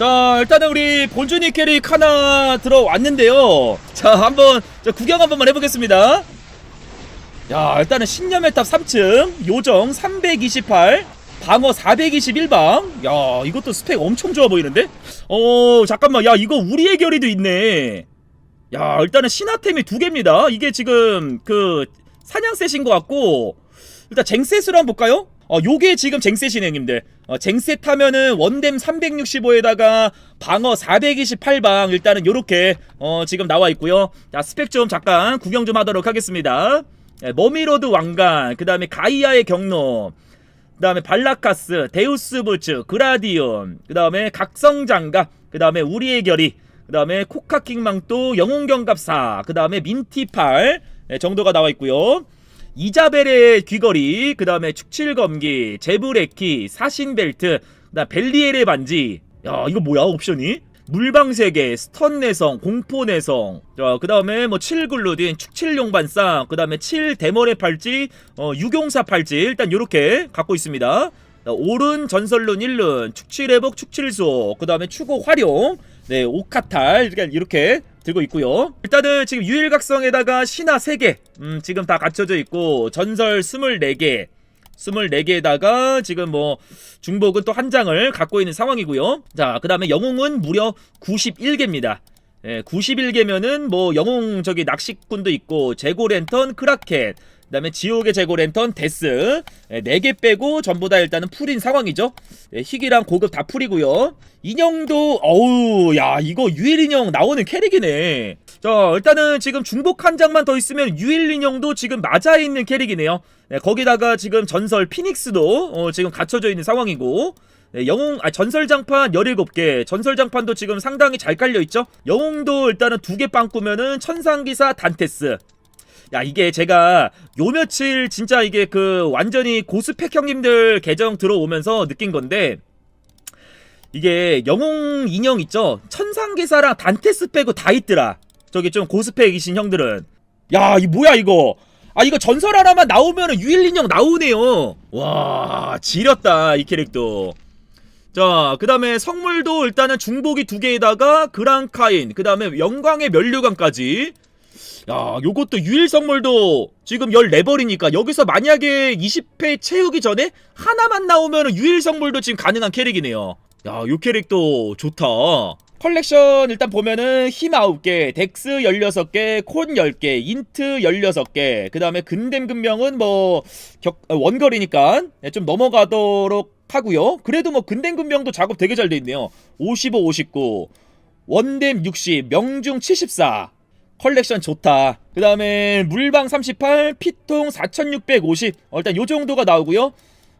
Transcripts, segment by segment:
자 일단은 우리 본준이 캐릭 하나 들어왔는데요. 자 한번 저 구경 한번만 해보겠습니다. 야 일단은 신념의 탑 3층 요정 328 방어 421방. 야 이것도 스펙 엄청 좋아 보이는데? 어 잠깐만 야 이거 우리의 결의도 있네. 야 일단은 신화템이 두 개입니다. 이게 지금 그 사냥셋인 것 같고 일단 쟁셋으로 한번 볼까요? 어 요게 지금 쟁셋이네 형님들 어, 쟁셋 하면은 원뎀 365에다가 방어 428방 일단은 요렇게 어 지금 나와 있고요. 자 스펙 좀 잠깐 구경 좀 하도록 하겠습니다. 예, 머미로드 왕관 그 다음에 가이아의 경로 그 다음에 발라카스 데우스 부츠 그라디온 그 다음에 각성장갑 그 다음에 우리의 결의 그 다음에 코카킹망또 영웅경갑사 그 다음에 민티팔 예, 정도가 나와 있고요 이자벨의 귀걸이 그 다음에 축칠검기 제브레키 사신벨트 그다음 벨리엘의 반지. 야 이거 뭐야 옵션이? 물방 세계 스턴 내성 공포 내성. 자그 다음에 뭐 칠글루딘 축칠용 반상 그 다음에 칠대머리 팔찌 어 유경사 팔찌. 일단 요렇게 갖고 있습니다. 자, 오른 전설룬 1룬 축칠회복 축칠소 그 다음에 추고 활용. 네 오카탈. 이렇게 들고 있고요. 일단은 지금 유일각성에다가 신화 3개. 음 지금 다 갖춰져 있고 전설 24개. 24개에다가 지금 뭐 중복은 또 한 장을 갖고 있는 상황이고요. 자 그 다음에 영웅은 무려 91개입니다. 예, 91개면은 뭐 영웅 저기 낚시꾼도 있고 재고 랜턴 크라켓 그다음에 지옥의 재고 랜턴 데스. 예, 4개 빼고 전부 다 일단은 풀인 상황이죠. 예, 희귀랑 고급 다 풀이고요. 인형도 어우 야 이거 유일 인형 나오는 캐릭이네. 자 일단은 지금 중복 한 장만 더 있으면 유일 인형도 지금 맞아 있는 캐릭이네요. 예, 거기다가 지금 전설 피닉스도 어, 지금 갖춰져 있는 상황이고 네, 영웅 아 전설 장판 17개. 전설 장판도 지금 상당히 잘 깔려 있죠. 영웅도 일단은 두 개 빵꾸면은 천상기사 단테스 야 이게 제가 요 며칠 진짜 이게 그 완전히 고스펙 형님들 계정 들어오면서 느낀 건데 이게 영웅 인형 있죠? 천상기사랑 단테스 빼고 다 있더라. 저기 좀 고스펙이신 형들은. 야 이 뭐야 이거? 아 이거 전설 하나만 나오면은 유일 인형 나오네요. 와 지렸다 이 캐릭터. 자, 그 다음에 성물도 일단은 중복이 두 개에다가 그랑카인, 그 다음에 영광의 면류관까지. 야, 요것도 유일 성물도 지금 14벌이니까 여기서 만약에 20회 채우기 전에 하나만 나오면 유일 성물도 지금 가능한 캐릭이네요. 야, 요 캐릭도 좋다. 컬렉션 일단 보면은 힘 9개, 덱스 16개, 콘 10개, 인트 16개, 그 다음에 근댐 근명은 뭐 격, 어, 원거리니까 네, 좀 넘어가도록 하고요. 그래도 뭐 근댐 근명도 작업 되게 잘 돼 있네요. 55, 59, 원댐 60, 명중 74. 컬렉션 좋다. 그 다음에 물방 38, 피통 4650. 어, 일단 요 정도가 나오고요.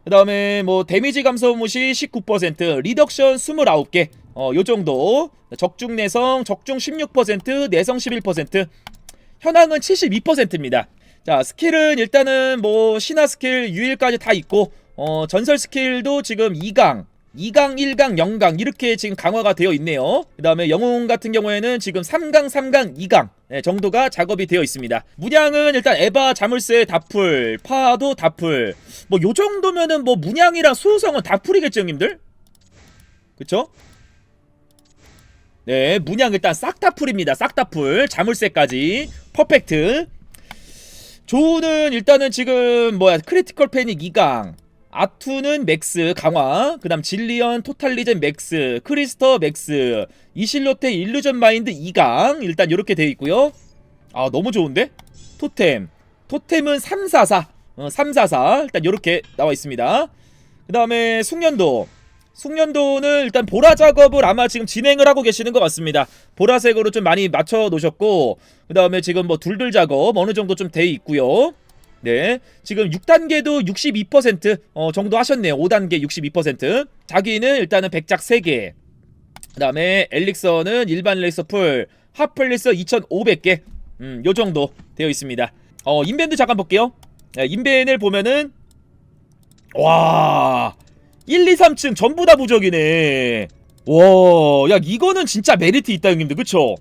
그 다음에 뭐 데미지 감소 무시 19%, 리덕션 29개. 어, 요 정도. 적중 내성, 적중 16%, 내성 11%. 현황은 72%입니다. 자, 스킬은 일단은 뭐 신화 스킬 유일까지 다 있고 어, 전설 스킬도 지금 2강, 2강, 1강, 0강 이렇게 지금 강화가 되어 있네요. 그 다음에 영웅 같은 경우에는 지금 3강, 3강, 2강 네, 정도가 작업이 되어 있습니다. 문양은 일단 에바, 자물쇠, 다풀, 파도 다풀 뭐 요 정도면은 뭐 문양이랑 수호성은 다풀이겠죠 형님들? 그쵸? 네, 문양 일단 싹 다 풀입니다. 싹 다 풀. 자물쇠까지. 퍼펙트. 조우는 일단은 지금 뭐야 크리티컬 패닉 2강 아투는 맥스 강화. 그 다음 질리언 토탈리젠 맥스 크리스터 맥스. 이실로테 일루전 마인드 2강. 일단 이렇게 되어 있고요. 아 너무 좋은데? 토템. 토템은 344 어, 344 일단 이렇게 나와 있습니다. 그 다음에 숙련도. 숙련도는 일단 보라 작업을 아마 지금 진행을 하고 계시는 것 같습니다. 보라색으로 좀 많이 맞춰 놓으셨고 그 다음에 지금 뭐 둘둘 작업 어느 정도 좀 돼 있고요. 네, 지금 6단계도 62% 어, 정도 하셨네요. 5단계 62%. 자기는 일단은 백작 3개. 그 다음에 엘릭서는 일반 레이서 풀, 핫플리서 2,500개. 음, 요 정도 되어 있습니다. 어, 인벤도 잠깐 볼게요. 네, 인벤을 보면은 와 1, 2, 3층 전부 다 부적이네. 와, 야 이거는 진짜 메리트 있다 형님들, 그쵸?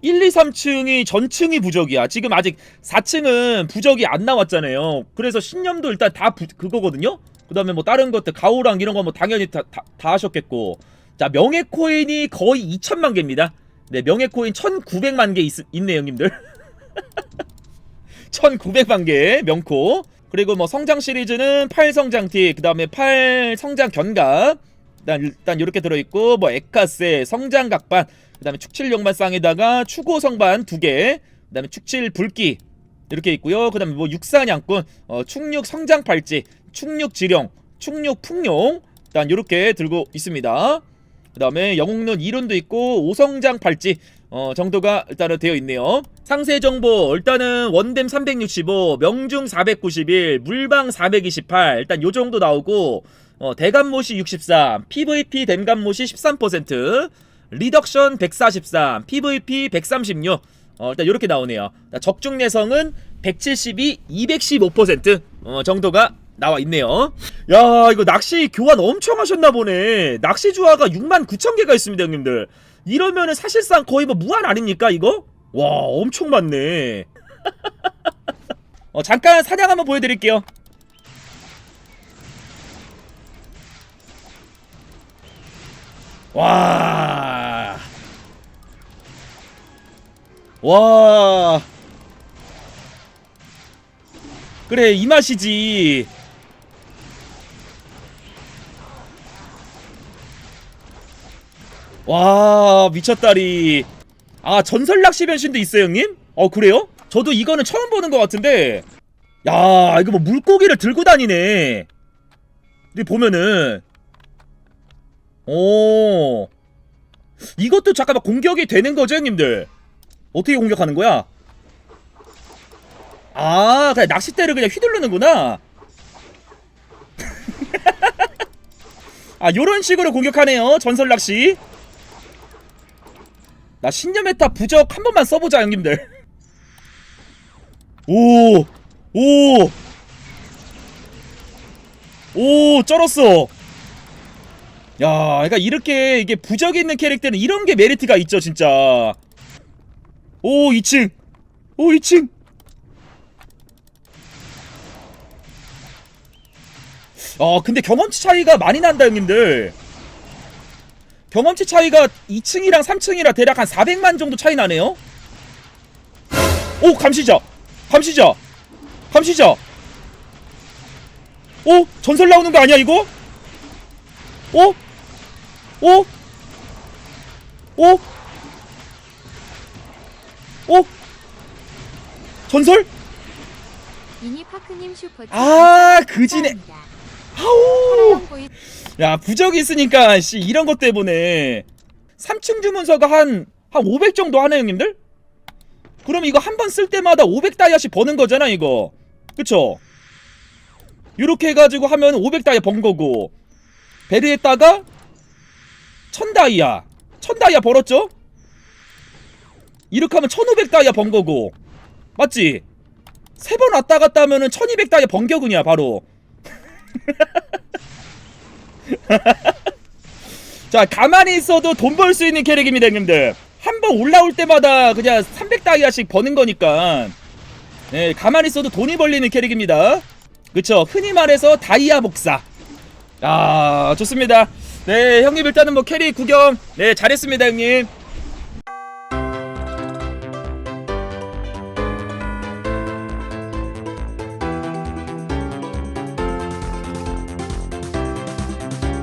1, 2, 3층이 전층이 부적이야. 지금 아직 4층은 부적이 안 나왔잖아요. 그래서 신념도 일단 다 부, 그거거든요. 그 다음에 뭐 다른 것들 가오랑 이런 거 뭐 당연히 다, 다, 다 하셨겠고. 자, 명예 코인이 거의 2천만 개입니다. 네, 명예 코인 1,900만 개 있, 있네, 형님들. 1,900만 개 명코. 그리고 뭐 성장 시리즈는 8성장티, 그 다음에 8성장 견갑. 일단 이렇게 들어 있고 뭐 에카세, 성장 각반, 그 다음에 축칠 용반 쌍에다가 추고 성반 두 개. 그 다음에 축칠 불기 이렇게 있고요. 그 다음에 뭐 육산 양꾼, 어, 충육 성장 팔찌, 충육 지령, 충육 풍룡 일단 이렇게 들고 있습니다. 그 다음에 영웅룬 이론도 있고 오성장 팔찌 어, 정도가 일단은 되어 있네요. 상세 정보 일단은 원댐 365, 명중 491, 물방 428 일단 요 정도 나오고 어, 대감모시 63, PVP 댐감모시 13%, 리덕션 143, PVP 136. 어, 일단 이렇게 나오네요. 적중 내성은 172, 215% 어, 정도가 나와 있네요. 야, 이거 낚시 교환 엄청 하셨나 보네. 낚시 주화가 6만 9천 개가 있습니다, 형님들. 이러면은 사실상 거의 뭐 무한 아닙니까, 이거? 와, 엄청 많네. 어, 잠깐 사냥 한번 보여드릴게요. 와. 와. 그래, 이 맛이지. 와, 미쳤다리. 아, 전설 낚시 변신도 있어요, 형님? 어, 그래요? 저도 이거는 처음 보는 것 같은데. 야, 이거 뭐 물고기를 들고 다니네. 근데 보면은. 오. 이것도 잠깐만 공격이 되는 거죠, 형님들? 어떻게 공격하는 거야? 아, 그냥 낚싯대를 그냥 휘두르는구나. 아, 요런 식으로 공격하네요. 전설 낚시. 나 신념 메타 부적 한 번만 써보자, 형님들. 오, 오, 오, 쩔었어. 야, 그러니까 이렇게 이게 부적이 있는 캐릭터는 이런 게 메리트가 있죠, 진짜. 오, 2층. 오, 2층. 아, 근데 경험치 차이가 많이 난다, 형님들. 경험치 차이가 2층이랑 3층이랑 대략 한 400만 정도 차이 나네요. 오, 감시자. 감시자. 감시자. 오, 전설 나오는 거 아니야, 이거? 오? 오? 오? 오? 전설? 미니파크님 슈퍼챗 아, 그지네. 아우! 야 부적이 있으니까 씨 이런 것 때문에 3층 주문서가 한 한 500 정도 하네 형님들? 그럼 이거 한 번 쓸 때마다 500 다이아씩 버는 거잖아 이거 그쵸? 이렇게 해가지고 하면 500 다이아 번 거고 베르에다가 1000 다이아 1000 다이아 벌었죠? 이렇게 하면 1500 다이아 번 거고. 맞지? 세 번 왔다 갔다 하면은 1200 다이아 번겨그냐 바로. 자 가만히 있어도 돈 벌 수 있는 캐릭입니다 형님들. 한 번 올라올 때마다 그냥 300 다이아씩 버는 거니까. 네 가만히 있어도 돈이 벌리는 캐릭입니다. 그쵸? 흔히 말해서 다이아 복사. 아 좋습니다. 네 형님 일단은 뭐 캐릭 구경 네 잘했습니다 형님